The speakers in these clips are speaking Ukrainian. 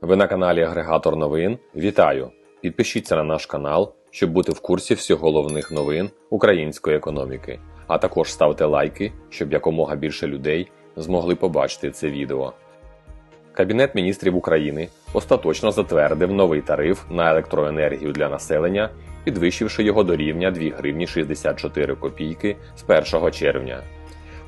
Ви на каналі Агрегатор новин. Вітаю! Підпишіться на наш канал, щоб бути в курсі всіх головних новин української економіки. А також ставте лайки, щоб якомога більше людей змогли побачити це відео. Кабінет міністрів України остаточно затвердив новий тариф на електроенергію для населення, підвищивши його до рівня 2 гривні 64 копійки з 1 червня.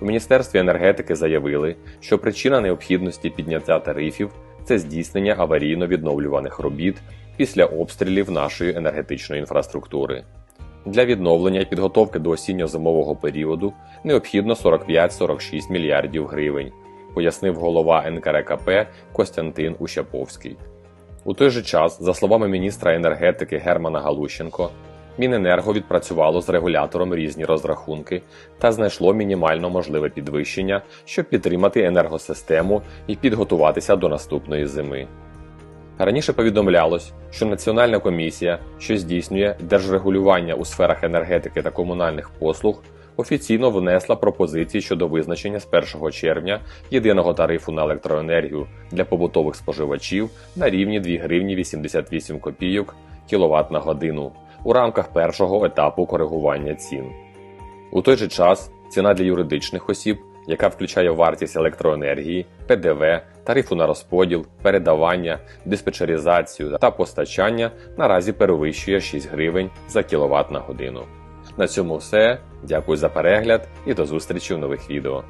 У Міністерстві енергетики заявили, що причина необхідності підняття тарифів це здійснення аварійно-відновлюваних робіт після обстрілів нашої енергетичної інфраструктури. Для відновлення і підготовки до осінньо-зимового періоду необхідно 45-46 мільярдів гривень, пояснив голова НКРКП Костянтин Ущаповський. У той же час, за словами міністра енергетики Германа Галущенко, Міненерго відпрацювало з регулятором різні розрахунки та знайшло мінімально можливе підвищення, щоб підтримати енергосистему і підготуватися до наступної зими. Раніше повідомлялось, що Національна комісія, що здійснює держрегулювання у сферах енергетики та комунальних послуг, офіційно внесла пропозиції щодо визначення з 1 червня єдиного тарифу на електроенергію для побутових споживачів на рівні 2 гривні 88 копійок кВт на годину у рамках першого етапу коригування цін. У той же час ціна для юридичних осіб, яка включає вартість електроенергії, ПДВ, тарифу на розподіл, передавання, диспетчеризацію та постачання наразі перевищує 6 гривень за кВт на годину. На цьому все. Дякую за перегляд і до зустрічі в нових відео.